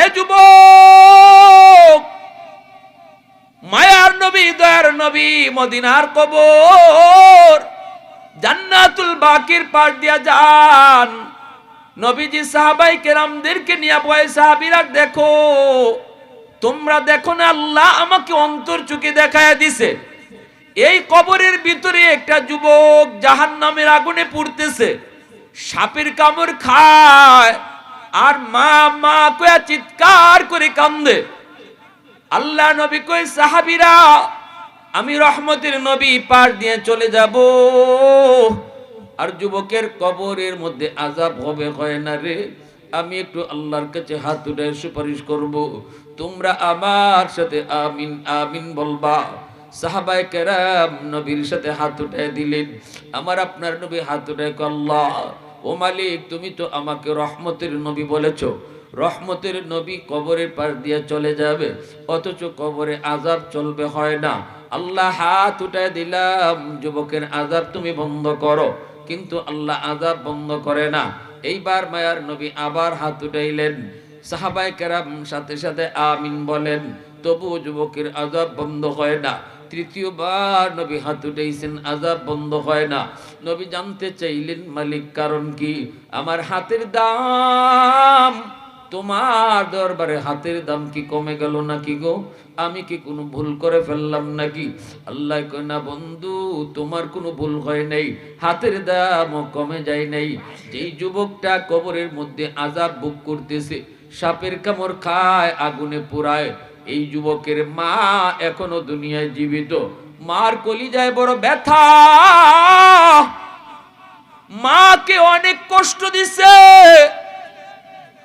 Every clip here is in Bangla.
এ যুবক, মায়ার নবী, দয়ার নবী, মদিনার কবর, জান্নাতুল বাকির পার দিয়া যান। নবীজি সাহাবাই কেরামদেরকে নিয়ে বয় সাহাবিরা, দেখো, তোমরা দেখো না, আল্লাহ আমাকে অন্তর চুকে দেখায় দিছে। এই কবরের ভিতরে একটা যুবক জাহান নামের আগুনে পুড়তেছে। সাপের কামড় খায়। আর মা মা কয়া চিৎকার করে কান্দে। আল্লাহ নবী কই সাহাবিরা আমি রহমতের নবী পার দিয়ে চলে যাব। আর যুবকের কবরের মধ্যে আজাব হবে হয় না রে? আমি একটু আল্লাহর কাছে হাত উঠায় সুপারিশ করব। তোমরা আমার সাথে আমিন আমিন বলবা। সাহাবায়ে কেরাম নবীর সাথে হাত উঠায় দিলেন। আমার আপনার নবী হাত উঠায় কয়, আল্লাহ ও মালিক, তুমি তো আমাকে রহমতের নবী বলেছ। রহমতের নবী কবরের পাশ দিয়ে চলে যাবে, অথচ কবরে আজাব চলবে হয় না। আল্লাহ হাত উঠায় দিলাম, যুবকের আজাব তুমি বন্ধ করো। কিন্তু আল্লাহ আজাব বন্ধ করে না। এইবার মায়ার নবী আবার হাত উঠাইলেন। সাহাবাই কেরাম সাথে সাথে আমিন বলেন তবু যুবকের আজাব বন্ধ হয় না। তৃতীয়বার নবী হাত উঠাইছেন আজাব বন্ধ হয় না। নবী জানতে চাইলেন, মালিক কারণ কি? আমার হাতের দাম, তোমার দরবারে হাতের দাম কি কমে গেল নাকি গো? আমি কি কোনো ভুল করে ফেললাম নাকি? আল্লাহ কয়, না বন্ধু, তোমার কোনো ভুল হয় নাই। হাতের দামও কমে যায় নাই। যেই যুবকটা কবরের মধ্যে আজাব বুক করতেছে, সাপের কামড় খায়, আগুনে পোড়ায় এই যুবকের মা এখনও দুনিয়ায় জীবিত। মার কলিজায় বড় ব্যথা। মাকে অনেক কষ্ট দিছে।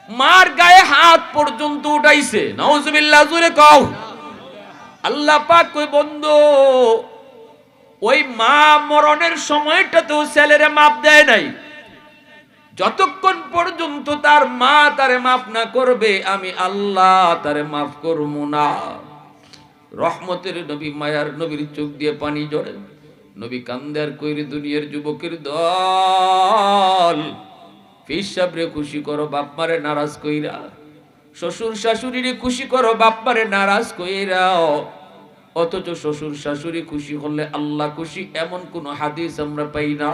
মার গায়ে হাত পর্যন্ত উঠাইছে। নাউজুবিল্লাহ জুড়ে কও। আল্লাহ পাক কই, বন্ধু, ওই মা মরণের সময়টাতেও ছেলেরে মাপ দেয় নাই। যতক্ষণ পর্যন্ত তার মা তারে মাফ না করবে, আমি আল্লাহ তারে মাফ করব না। রহমতের নবী, মায়ার নবীর চোখ দিয়ে পানি জড়ে নবী কান্দার কইরে, দুনিয়ার যুবকের দল। ফিসাবরে খুশি করো বাপমারে নারাজ কইরা। শ্বশুর শাশুড়িরে খুশি করো বাপমারে নারাজ কইরা। অথচ শ্বশুর শাশুড়ি খুশি হলে আল্লাহ খুশি, এমন কোন হাদিস আমরা পাই না।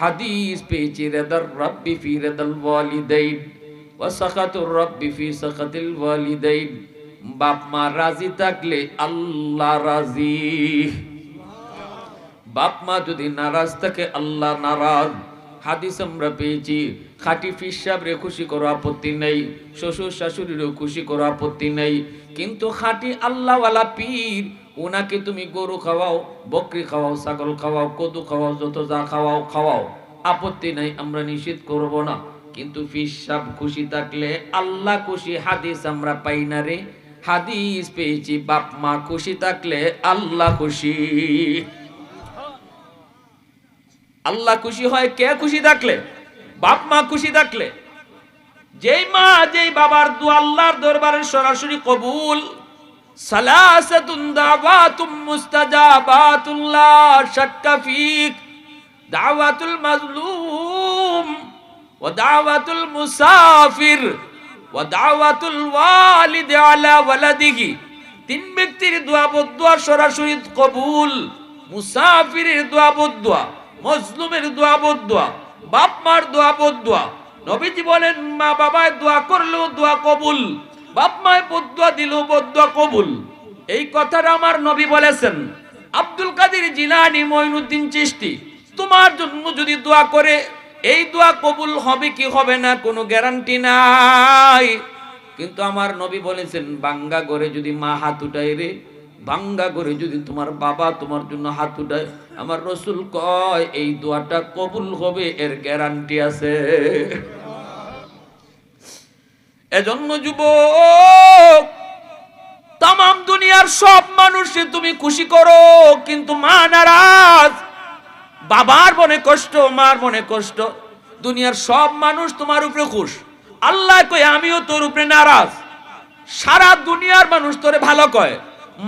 হাদিস পেয়েছি, রেদার রাব্বি ফি রেদাল ওয়ালিদাইন, ওয়া সাখাতুর রাব্বি ফি সাখাতিল ওয়ালিদাইন। বাপ মা রাজি থাকলে আল্লাহ রাজি। বাপ মা যদি নারাজ থাকে, আল্লাহ নারাজ। হাদিস আমরা পেয়েছি, খাটি ফিসাবরে খুশি করো আপত্তি নেই, শ্বশুর শাশুড়িরও খুশি করো আপত্তি নেই, কিন্তু খাটি আল্লাহওয়ালা পীর ওনাকে তুমি গরু খাওয়াও, বকরি খাওয়াও, ছাগল খাওয়াও, কদু খাওয়াও, যত যা খাওয়াও খাওয়াও। আপত্তি নাই, আমরা নিষেধ করব না। কিন্তু ফিসাব খুশি থাকলে আল্লাহ খুশি হাদিস আমরা পাই না রে। হাদিস পেয়েছি, বাপ মা খুশি থাকলে আল্লাহ খুশি। আল্লাহ খুশি হয় কে খুশি থাকলে? বাপ মা খুশি থাকলে? যেই মা, যেই বাবার দু আল্লাহর দরবারে সরাসরি কবুল সালাসাতুন দাওয়াতুল মাজলুম মুসাফির ওয়া দাওয়াতুল তিন ব্যক্তির দোয়া সরাসরি কবুল, মুসাফিরের দোয়া মজলুমের দোয়া বদুয়া, বাপ মার দোয়া বদুয়া। নবীজি বলেন মা বাবায় দোয়া করলেও দোয়া কবুল। বাপ মায় বদুয়া দিলেও বদুয়া কবুল। এই কথাটা আমার নবী বলেছেন। আব্দুল কাদির জিলানি মঈনুদ্দিন চিশতি, তোমার জন্য যদি দোয়া করে, এই দোয়া কবুল হবে কি হবে না কোনো গ্যারান্টি নাই। কিন্তু আমার নবী বলেছেন, বাঙ্গা করে যদি মা হাত উঠায় রে, বাঙ্গা করে যদি তোমার বাবা তোমার জন্য হাত উঠায়, আমার রসুল কয়, এই দোয়াটা কবুল হবে, এর গ্যারান্টি আছে। এজন্য যুবক তাম দুনিয়ার সব মানুষে তুমি খুশি করো, কিন্তু মা নারাজ। বাবার মনে কষ্ট, মার মনে কষ্ট। দুনিয়ার সব মানুষ তোমার উপরে খুশ। আল্লাহ কয়, আমিও তোর উপরে নারাজ। সারা দুনিয়ার মানুষ তোরে ভালো কয়।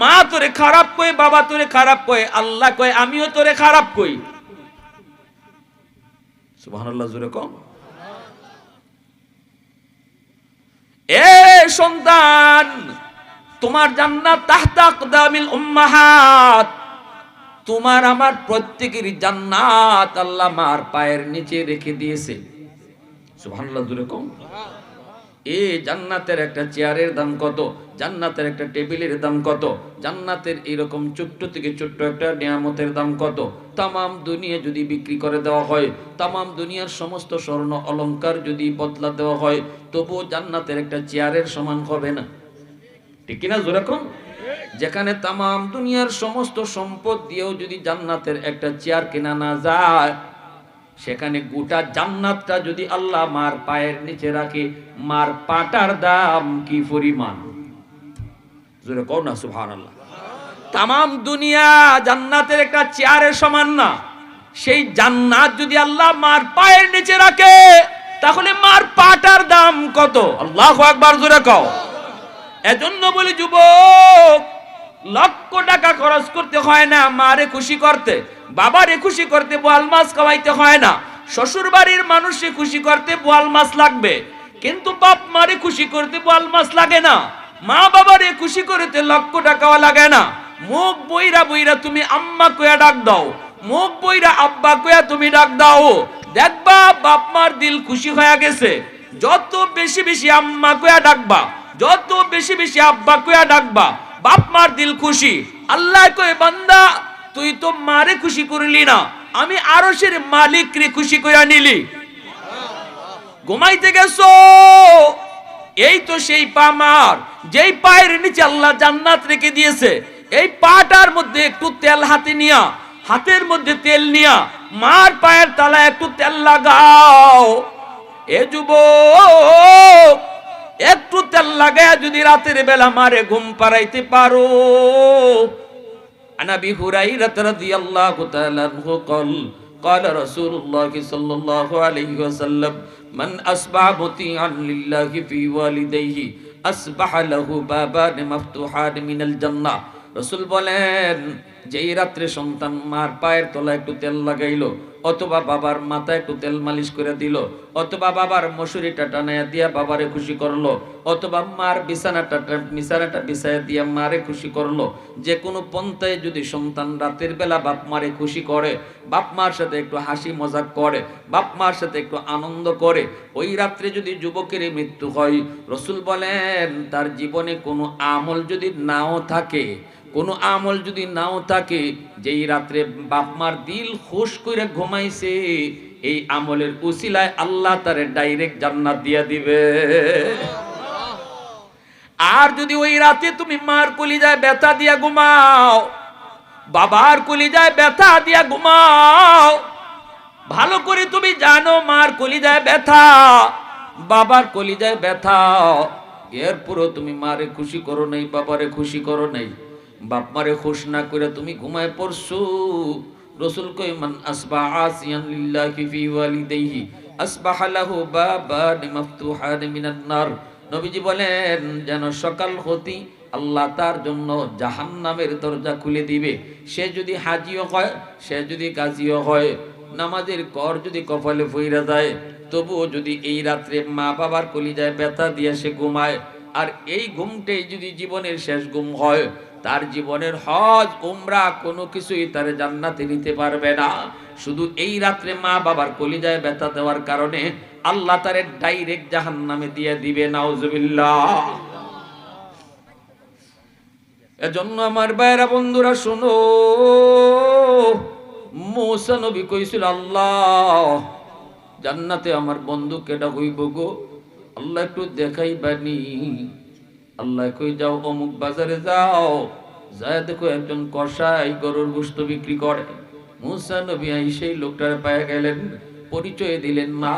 মা তোরে খারাপ কয়, বাবা তোরে খারাপ কয়। আল্লাহ কয়, আমিও তোরে খারাপ কই। সুবহানাল্লাহ, জোরে কম এ সন্তান, তোমার জান্নাত তাহতা আকদামিল উম্মাহাত, তোমার আমার প্রত্যেকের জান্নাত আল্লাহ মার পায়ের নিচে রেখে দিয়েছে। সুবহানাল্লাহ দূরে কম। এ জান্নাতের একটা চেয়ারের দাম কত? জান্নাতের একটা টেবিলের দাম কত? জান্নাতের এরকম ছোট্ট থেকে ছোট্ট একটা নিয়ামতের দাম কত? তামাম দুনিয়া যদি বিক্রি করে দেওয়া হয়, তামাম দুনিয়ার সমস্ত স্বর্ণ অলংকার যদি বদলা দেওয়া হয়, তবুও জান্নাতের একটা চেয়ারের সমান হবে না। ঠিক কিনা যেরকম যেখানে তামাম দুনিয়ার সমস্ত সম্পদ দিয়েও যদি জান্নাতের একটা চেয়ার কেনা না যায় সেখানে গোটা জান্নাতটা যদি আল্লাহ মার পায়ের নিচে রাখে, মার পাটার দাম কি পরিমাণ? জোরে কও না, সুবহানাল্লাহ। তামাম দুনিয়া জান্নাতের একটা চেয়ারের সমান না। সেই জান্নাত যদি আল্লাহ মার পায়ের নিচে রাখে, তাহলে মার পাটার দাম কত? আল্লাহু আকবার, জোরে কও। এজন্য বলি, যুবক, লক্ষ টাকা খরচ করতে হয় না মারে খুশি করতে। বাবারে খুশি করতে বোয়াল মাছ খাওয়াইতে হয় না। শ্বশুর বাড়ির মানুষকে খুশি করতে বোয়াল মাছ লাগবে। কিন্তু বাপ মারে খুশি করতে বোয়াল মাছ লাগে না। মা বাবারে খুশি করতে লক্ষ টাকাও লাগে না। মুখ বইরা বইরা তুমি আম্মা কয়া ডাক দাও। মুখ বইরা আব্বা কয়া তুমি ডাক দাও। দেখবা বাপ মার দিল খুশি হয়ে গেছে। যত বেশি বেশি আম্মা কয়া ডাকবা, যত বেশি বেশি আব্বা কয়া ডাকবা, বাপ মার দিল খুশি। আল্লাহ কয়ে, বান্দা তুই তো মারে খুশি করলি না। আমি আরশের মালিক রে খুশি কইরা নিলি। ঘুমাইতে গেছো? এই তো সেই পা মার। যেই পায়ের নিচে আল্লাহ জান্নাত রেখে দিয়েছে, এই পাটার মধ্যে একটু তেল হাতে নিয়া, হাতের মধ্যে তেল নিয়া, মার পায়ের তলা একটু তেল লাগাও। এ যুবক, একটু তেল লাগায় যদি রাতের বেলা মারে ঘুম পাড়াইতে পারো। عن ابي هريره رضي الله تعالى عنه قال قال رسول الله صلى الله عليه وسلم من اصبح مطيعا لله في والديه اصبح له بابان مفتوحان من الجنه রসুল বলেন যেই রাত্রে সন্তান মার পায়ের তলা একটু তেল লাগাইলো অথবা বাবার মাথায় একটু তেল মালিশ করে দিল, অথবা বাবার মশুরিটা টানাইয়া দিয়া বাবারে খুশি করল, অথবা মার বিছানাটা বিছানাটা বিছাইয়া দিয়া মারে খুশি করল। যে কোনো পন্থায় যদি সন্তান রাতের বেলা বাপ মারে খুশি করে, বাপ মার সাথে একটু হাসি মজাক করে, বাপ মার সাথে একটু আনন্দ করে, ওই রাত্রে যদি যুবকের মৃত্যু হয়, রসুল বলেন, তার জীবনে কোনো আমল যদি নাও থাকে কোনো আমল যদি নাও থাকে, যেই রাত্রে বাপমার দিল খুশ করে ঘুমাইছে, এই আমলের উসিলায় আল্লাহ তারে ডাইরেক্ট জান্নাত দিয়া দিবে। আর যদি ওই রাতে তুমি মার কলিজায় ব্যথা দিয়া ঘুমাও, বাবার কলিজায় ব্যথা দিয়া ঘুমাও, ভালো করে তুমি জানো মার কলিজায় ব্যথা, বাবার কলিজায় ব্যথা, এরপরও তুমি মারে খুশি করো নাই, বাবারে খুশি করো নাই। বাপ মারে খুশ না করে তুমি ঘুমায় পড়ছো। রসুল কই মান আসবা আসিয়ান লিল্লাহি ফি ওয়ালিদাইহি, আসবাহ লাহু বাবান মাফতুহান মিনান নার। নবীজি বলেন, যেন সকাল হতি আল্লাহ তার জন্য জাহান্নামের দরজা খুলে দিবে। সে যদি হাজিও হয়, সে যদি গাজিও হয়। নামাজের কর যদি কপালে ফইরা যায়, তবুও যদি এই রাত্রে মা বাবার কলিজায় ব্যথা দিয়ে সে ঘুমায়, আর এই ঘুমটাই যদি জীবনের শেষ ঘুম হয় তার জীবনের হজ, উমরা কোনো কিছুই তার জান্নাতে নিতে পারবে না। শুধু এই রাত্রে মা বাবার কলিজায় ব্যথা দেওয়ার কারণে আল্লাহ তারে ডাইরেক্ট জাহান নামে দিয়ে দিবে, নাউজুবিল্লাহ। এজন্য আমার বাইরা বন্ধুরা, শোনো, মৌসা নবী কইছিল, আল্লাহ, জান্নাতে আমার বন্ধু কেটা হইব গো। আল্লাহ একটু দেখাই বানি আল্লাহ কই যাও অমুক বাজারে যাও। যায় দেখো একজন কষাই গরুর গোস্ত বিক্রি করে। মুসা নবী আই সেই লোকটার পায়ে গেলেন, পরিচয় দিলেন না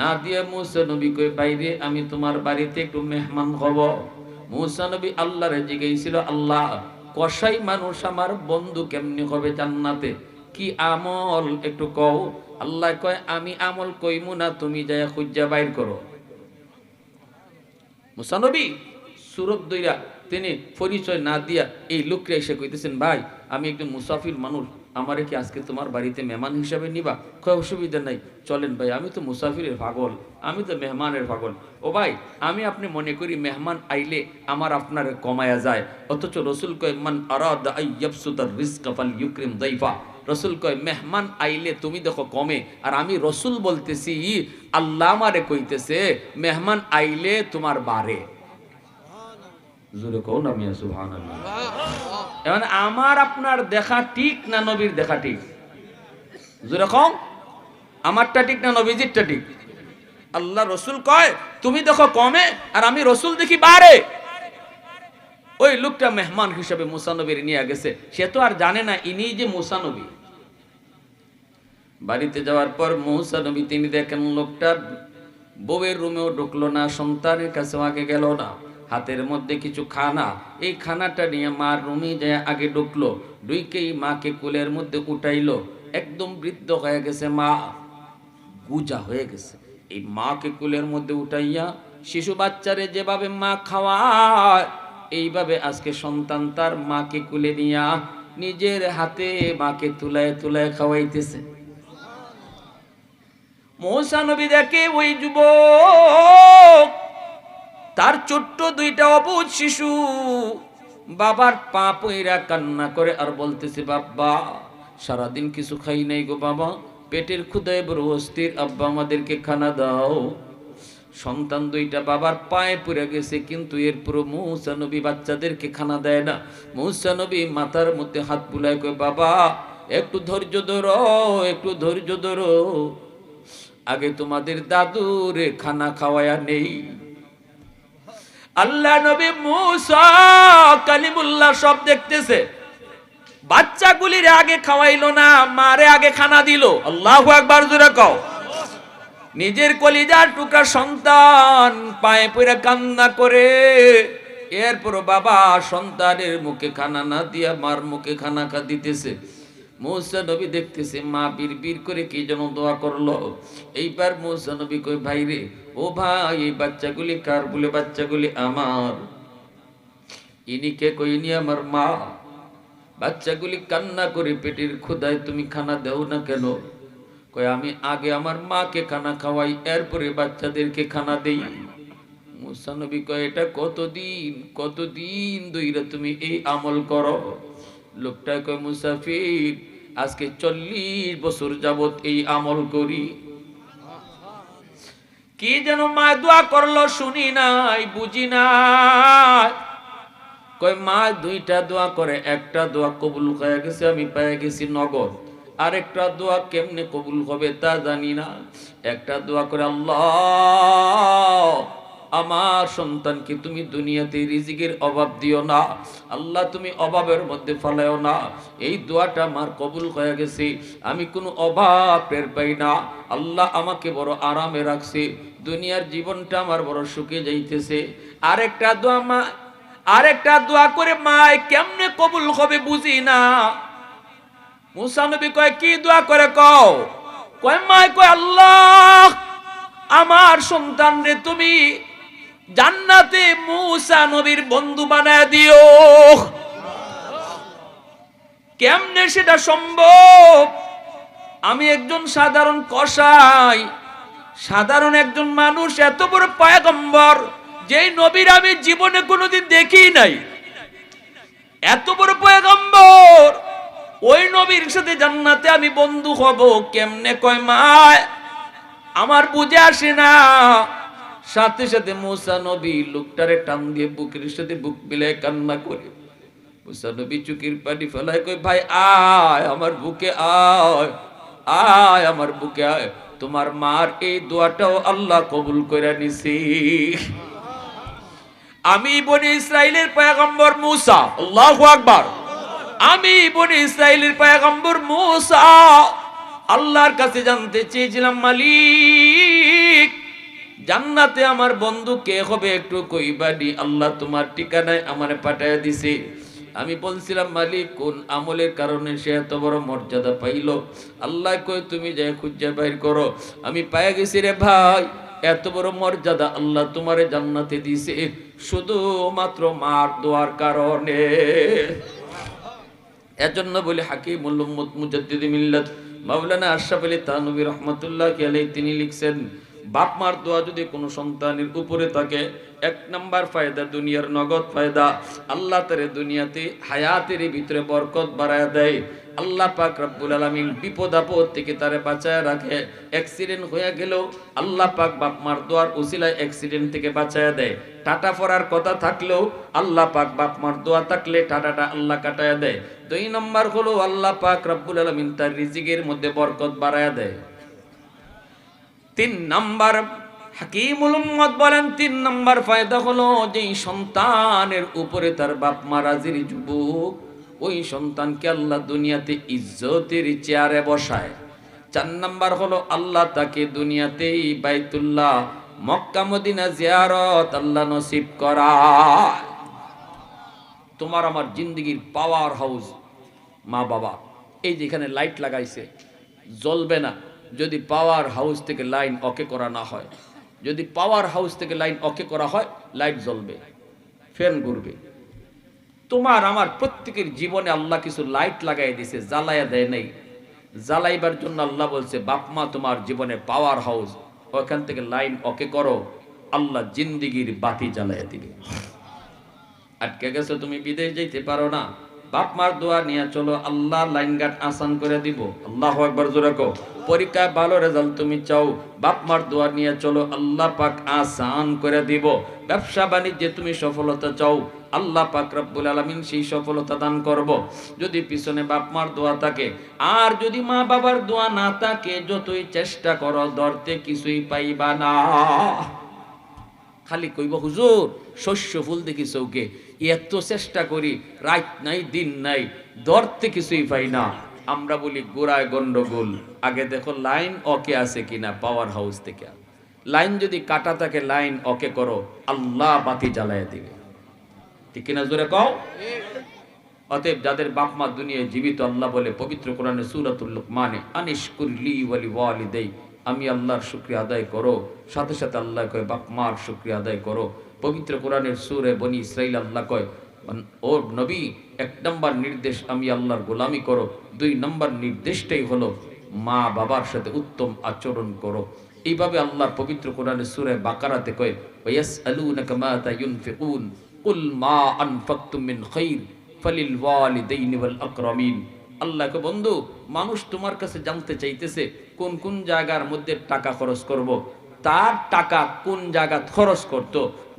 না দিয়ে মুসা নবী কই বাইরে, আমি তোমার বাড়িতে একটু মেহমান হব। মুসা নবী আল্লাহরে জিজ্ঞেসিল আল্লাহ কষাই মানুষ আমার বন্ধু কেমনি হবে জান্নাতে? কি আমল একটু কও। আল্লাহ কয়, আমি আমল কইমু না, তুমি যায় খুঁজা বাইর করো। মুসানবী সুরত দইরা তিনি পরিচয় না দিয়া এই লোকরে এসে কইতেছেন, ভাই, আমি একজন মুসাফির মানুষ, আমারে কি আজকে তোমার বাড়িতে মেহমান হিসাবে নিবা? কয়, অসুবিধা নাই, চলেন ভাই, আমি তো মুসাফিরের পাগল, আমি তো মেহমানের পাগল। ও ভাই, আমি আপনি মনে করি মেহমান আইলে আমার আপনার কমায়া যায়। অথচ রসুল কয়, মান ইউক্রিম দাইফা। রসুল কয়, মেহমান আইলে তুমি দেখো কমে। আর আমি রসুল বলতেছি, আল্লাহ আমারে কইতেছে, মেহমান আইলে তোমার বাড়ে। জোরে কও না মিয়া, সুবহানাল্লাহ। এখন আমার আপনার দেখা ঠিক না নবীর দেখা ঠিক? জোরে কম আমারটা ঠিক না নবীজিরটা ঠিক? আল্লাহ রসুল কয়, তুমি দেখো কমে আর আমি রসুল দেখি বাড়ে। ওই লোকটা মেহমান হিসাবে মুসানবীর নিয়ে গেছে। সে তো আর জানে না, ইনি যে মুসানবী বাড়িতে যাওয়ার পর মুসানবী তিনি দেখেন লোকটা বউয়ের রুমেও ঢুকলো না, সন্তানের কাছে আগে গেল না। হাতের মধ্যে কিছু খানা। এই খানাটা নিয়ে মার রুমে যায় আগে ঢুকলো ডুইকেই মাকে কুলের মধ্যে উঠাইলো। একদম বৃদ্ধ হয়ে গেছে মা। গুজা হয়ে গেছে। এই মাকে কুলের মধ্যে উঠাইয়া শিশু বাচ্চারে যেভাবে মা খাওয়ায়, এইভাবে আজকে সন্তান তার মাকে কুলে নিয়া নিজের হাতে মাকে তুলায় তুলায় খাওয়াইতেছে। মৌসা নবী দেখে ওই যুবক তার ছোট্ট দুইটা অবুধ শিশু। বাবার পা পইরা কান্না করে আর বলতেছে বাবা সারাদিন কিছু খাই নাই গো বাবা। পেটের ক্ষুদায় বড় অস্থির। আব্বা, আমাদেরকে খানা দাও। সন্তান দুইটা বাবার পায়ে পড়ে গেছে, কিন্তু এরপর মৌসা নবী বাচ্চাদেরকে খানা দেয় না। মৌসা নবী মাথার মধ্যে হাত বুলায় কয়, বাবা, একটু ধৈর্য ধরো, একটু ধৈর্য ধরো। আগে তোমাদের দাদুরে খানা খাওয়ায়া নেই। আল্লাহ নবী মুসা কালিমুল্লাহ সব দেখতেছে। বাচ্চাগুলির আগে খাওয়াইলো না, মারে আগে খানা দিল। আল্লাহ একবার জোরে কও। নিজের কলিজার টুকরা সন্তান পায়ে পড়ে কান্না করে। এরপর বাবা সন্তানের মুখে খানা না দিয়া মার মুখে খানা খা দিতেছে। মৌসা নবী দেখতেছে, মা বীর বীর করে কি যেন দোয়া করল। এইবার মৌসা নবী কই ভাই রে, ও ভাই, এই বাচ্চাগুলি কার বলে? বাচ্চাগুলি আমার। ইনিকে কইনি আমার মা। বাচ্চাগুলি কান্না করে পেটের ক্ষুদায় তুমি খানা দেও না কেন? কয়, আমি আগে আমার মাকে খানা খাওয়াই, এরপরে বাচ্চাদেরকে খানা দেই। মুসানবী কয়, এটা কতদিন কতদিন ধইরা তুমি এই আমল করো? লোকটা কয়, মুসাফির আজকে চল্লিশ বছর যাবত এই আমল করি। কি যেন মা দোয়া করল শুনি নাই, বুঝি নাই। কয়, মা, দুইটা দোয়া করে, একটা দোয়া কবুল হয়ে গেছে, আমি পেয়ে গেছি নগদ। আরেকটা দোয়া কেমনে কবুল হবে তা জানি না। একটা দোয়া করে আল্লাহ আমার সন্তানকে তুমি দুনিয়াতে রিজিকের অভাব দিও না। আল্লাহ, তুমি অভাবের মধ্যে ফেলাও না। এই দোয়াটা আমার কবুল হয়ে গেছে। আমি কোনো অভাব টের পাই না। আল্লাহ আমাকে বড় আরামে রাখছে। দুনিয়ার জীবনটা আমার বড় সুখে যাইতেছে। আরেকটা দোয়া মা, আরেকটা দোয়া করে মায় কেমনে কবুল হবে বুঝি না। মুসা নবী কয়, কি দোয়া করে কও? কয়, মায় কয়, আল্লাহ, আমার সন্তান রে তুমি জান্নাতে মুসা নবীর বন্ধু বানায় দিও। কেমনে সেটা সম্ভব? আমি একজন সাধারণ কসাই, সাধারণ একজন মানুষ, এত বড় পায়গম্বর, যেই নবীর আমি জীবনে কোনোদিন দেখি নাই। এত বড় পয়গম্বর, ওই নবীর সাথে জান্নাতে আমি বন্ধু হব, কেমনে কয় মায় আমার বুঝে আসে না। সাথে সাথে মুসা নবী লোকটারে টান দিয়ে বুকের সাথে বুক মিলায় কান্না করে। মুসা নবী চুকির পানি ফেলায় কই ভাই, আয়, আমার বুকে আয় আয়, আমার বুকে আয়। তোমার মার এই দোয়াটাও আল্লাহ কবুল করে নিছি। আমি বনি ইসরায়েলের পয়গম্বর মুসা, আল্লাহু আকবার। আমি বনি ইসরায়েলের পয়গম্বর মুসা, আল্লাহর কাছে জানতে চেয়েছিলাম মালিক। জান্নাতে আমার বন্ধু কে হবে একটু কইবানি আল্লাহ তোমার ঠিকানায় আমারে পাঠায় দিছে। আমি বলছিলাম, মালিক, কোন আমলের কারণে সে এত বড় মর্যাদা পাইল? আল্লাহ কই তুমি যাই খুঁজে বাইর করো। আমি পায়ে গেছি রে ভাই, এত বড় মর্যাদা আল্লাহ তোমারে জান্নাতে দিছে। শুধুমাত্র মার দোয়ার কারণে। এজন্য জন্য বলি, হাকিমুল মুজাদ্দিদ মিল্লাত মাওলানা আশরাফ আলী তানবী রহমাতুল্লাহ আলাইহি তিনি লিখছেন বাপ মার দোয়া যদি কোনো সন্তানের উপরে থাকে, এক নাম্বার ফায়দা দুনিয়ার নগদ ফায়দা। আল্লাহ তারে দুনিয়াতে হায়াতের ভিতরে বরকত বাড়ায় দেয়। আল্লাহ পাক রব্বুল আলামিন বিপদ আপদ থেকে তারে বাঁচায় রাখে। অ্যাক্সিডেন্ট হয়ে গেলেও আল্লাহ পাক বাপ মার দোয়ার উসিলায় অ্যাক্সিডেন্ট থেকে বাঁচায় দেয়। টাটা পড়ার কথা থাকলেও আল্লাহ পাক বাপ মার দোয়া থাকলে টাটাটা আল্লাহ কাটায় দেয়। দুই নম্বর হলো আল্লাহ পাক রব্বুল আলামিন তার রিজিকের মধ্যে বরকত বাড়ায় দেয়। তিন নাম্বার। হাকিমুল উম্মত বলেন, তিন নাম্বার ফায়দা হলো যে সন্তানের উপরে তার বাপ মা রাজির যুবক, ওই সন্তানকে আল্লাহ দুনিয়াতে ইজ্জতের চেয়ারে বসায়। চার নাম্বার হলো আল্লাহ তাকে দুনিয়াতেই বাইতুল্লাহ, মক্কা মদিনা জিয়ারত আল্লাহ নসিব করায়। তোমার আমার জিন্দগির পাওয়ার হাউস মা বাবা এই যেখানে লাইট লাগাইছে, জ্বলবে না। যদি পাওয়ার হাউস থেকে লাইন অকে করা না হয়, যদি পাওয়ার হাউস থেকে লাইন অকে করা হয় লাইট জ্বলবে ফ্যান ঘুরবে। তোমার আমার প্রত্যেকের জীবনে আল্লাহ কিছু লাইট লাগাই দিছে, জ্বালাইয়া দেয় নাই। জ্বালাইবার জন্য আল্লাহ বলছে বাপমা তোমার জীবনে পাওয়ার হাউস ওখান থেকে লাইন অকে করো, আল্লাহ জিন্দিগির বাতি জ্বালাইয়া দিবে। আটকে গেছো তুমি, বিদেশ যাইতে পারো না। বাপ মার দোয়া নিয়ে চলো, আল্লাহ লাইন গাট আসান করে দিব। আল্লাহ একবার জোরে কো পরীক্ষায় ভালো রেজাল্ট তুমি চাও বাপ মার দোয়া নিয়ে চলো, আল্লাহ পাক আসান করে দিব। ব্যবসা বাণিজ্যে তুমি সফলতা চাও, আল্লাহ পাক রব্বুল আলামিন সেই সফলতা দান করব। যদি পিছনে বাপ মার দোয়া থাকে, আর যদি মা বাবার দোয়া না থাকে, যতই চেষ্টা করো, ধরতে কিছুই পাইবা না। খালি কইব, হুজুর শস্য ফুল দেখি চৌকে? এত চেষ্টা করি, রাত নাই, দিন নাই, ধরতে কিছুই পাই না। আমরা বলি গোড়ায় গন্ডগোল। আগে দেখো লাইন অকে আছে কিনা, পাওয়ার হাউস থেকে। লাইন যদি কাটা থাকে, লাইন অকে করো, আল্লাহ বাতি জ্বালায় দিবে। ঠিক কিনা জোরে কও? অতএব যাদের বাপ মা দুনিয়ায় জীবিত, আল্লাহ বলে, পবিত্র কোরআনে সূরাতুল মানে আনিশ কুল্লি ওয়ালি ওয়ালিদাই আমি আল্লাহর শুক্রিয়া আদায় করো, সাথে সাথে আল্লাহ কয়, বাপ মার শুক্রিয়া আদায় করো। পবিত্র কোরআনের সুরে বনি ইসরাইল আল্লাহ কয়, ও নবী, এক নম্বর নির্দেশ আমি আল্লাহর গোলামি করো, দুই নম্বর নির্দেশটাই হলো মা বাবার সাথে উত্তম আচরণ করো এইভাবে আল্লাহর পবিত্র কোরআনের সুরে বাকারাতে কয় মা ফালিল আল্লাহকে, বন্ধু, মানুষ তোমার কাছে জানতে চাইতেছে কোন কোন জায়গার মধ্যে টাকা খরচ করব। তার টাকা কোন জায়গা খরচ করত।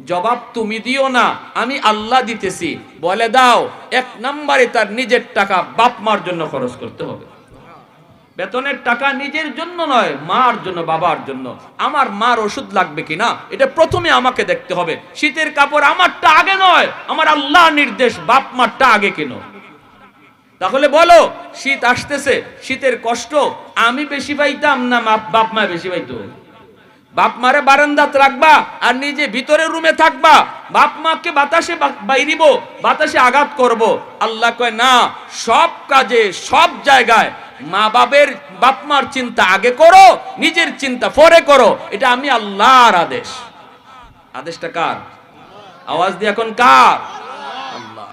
জবাব তুমি দিও না, আমি আল্লাহ দিতেছি। বলে দাও, এক নম্বরে তার নিজের টাকা বাপ মার জন্য খরচ করতে হবে। বেতনের টাকা নিজের জন্য নয়, মার জন্য, বাবার জন্য। আমার মার ওষুধ লাগবে কিনা? এটা প্রথমে আমাকে দেখতে হবে। শীতের কাপড় আমারটা আগে নয়, আমার আল্লাহ নির্দেশ বাপ মারটা আগে কেন? তাহলে বলো, শীত আসতেছে, শীতের কষ্ট আমি বেশি পাইতাম না বাপ মা বেশি পাইতো? বাপ মারে বারান্দাত রাখবা আর নিজে ভিতরে রুমে থাকবা। বাপ মাকে বাতাসে বাইরিব, বাতাসে আঘাত করব। আল্লাহ কয়, না, সব কাজে, সব জায়গায় মা বাবের বাপ মার চিন্তা আগে করো, নিজের চিন্তা পরে করো। এটা আমি আল্লাহর আদেশ। আদেশটা কার? আওয়াজ দিয়ে এখন কার? আল্লাহ।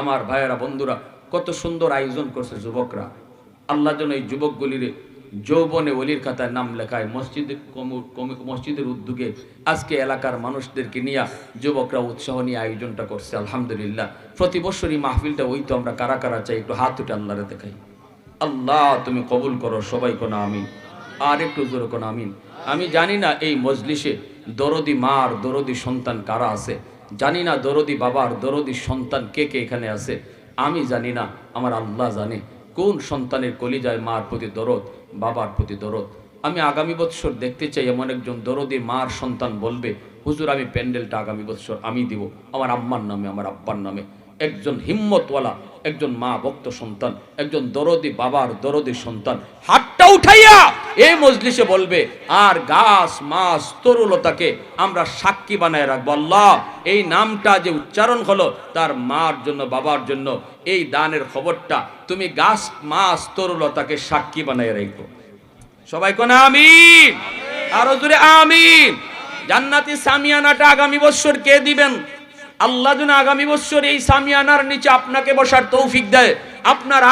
আমার ভাইয়েরা, বন্ধুরা, কত সুন্দর আয়োজন করছে যুবকরা। আল্লাহ যেন এই যুবকগুলির যৌবনে অলির খাতায় নাম লেখায় মসজিদ মসজিদের উদ্যোগে আজকে এলাকার মানুষদেরকে নিয়ে যুবকরা উৎসাহ নিয়ে আয়োজনটা করছে, আলহামদুলিল্লাহ। প্রতি বছরই মাহফিলটা ওই তো আমরা কারা কারা চাই, একটু হাত উঠে আল্লাহরে দেখাই। আল্লাহ, তুমি কবুল করো সবাই কোনো আমিন। আর একটু জোরে কোনো আমিন। আমি জানি না এই মজলিসে দরদি মার, দরদি সন্তান কারা আছে। জানি না দরদি বাবার, দরদি সন্তান কে কে এখানে আছে। আমি জানি না, আমার আল্লাহ জানে। কোন সন্তানের কলিজায় মার প্রতি দরদ? বাবার প্রতি দরদ। আমি আগামী বৎসর দেখতে চাই এমন একজন দরদি মার সন্তান বলবে, হুজুর, আমি প্যান্ডেলটা আগামী বৎসর আমি দিব। আমার আম্মার নামে, আমার আব্বার নামে। একজন হিম্মতওয়ালা, একজন মা ভক্ত সন্তান, একজন দরদি বাবার দরদি সন্তান, হাতটা উঠাইয়া এই মজলিসে বলবে, আর গাছ, মাছ, তরুলতাকে আমরা সাক্ষী বানায় রাখব। আল্লাহ, এই নামটা যে উচ্চারণ হলো, তার মার জন্য, বাবার জন্য এই দানের খবরটা তুমি গাছ, মাছ, তরুলতাকে সাক্ষী বানায় রাখব সবাই কোন আমিন। আরও জুড়ে আমিন। জান্নাতি সামিয়ানাটা আগামী বছর কে দিবেন? আল্লাহ যেন আগামী বছর এই সামিয়ানার নিচে আপনাকে বসার তৌফিক দেয়। আপনার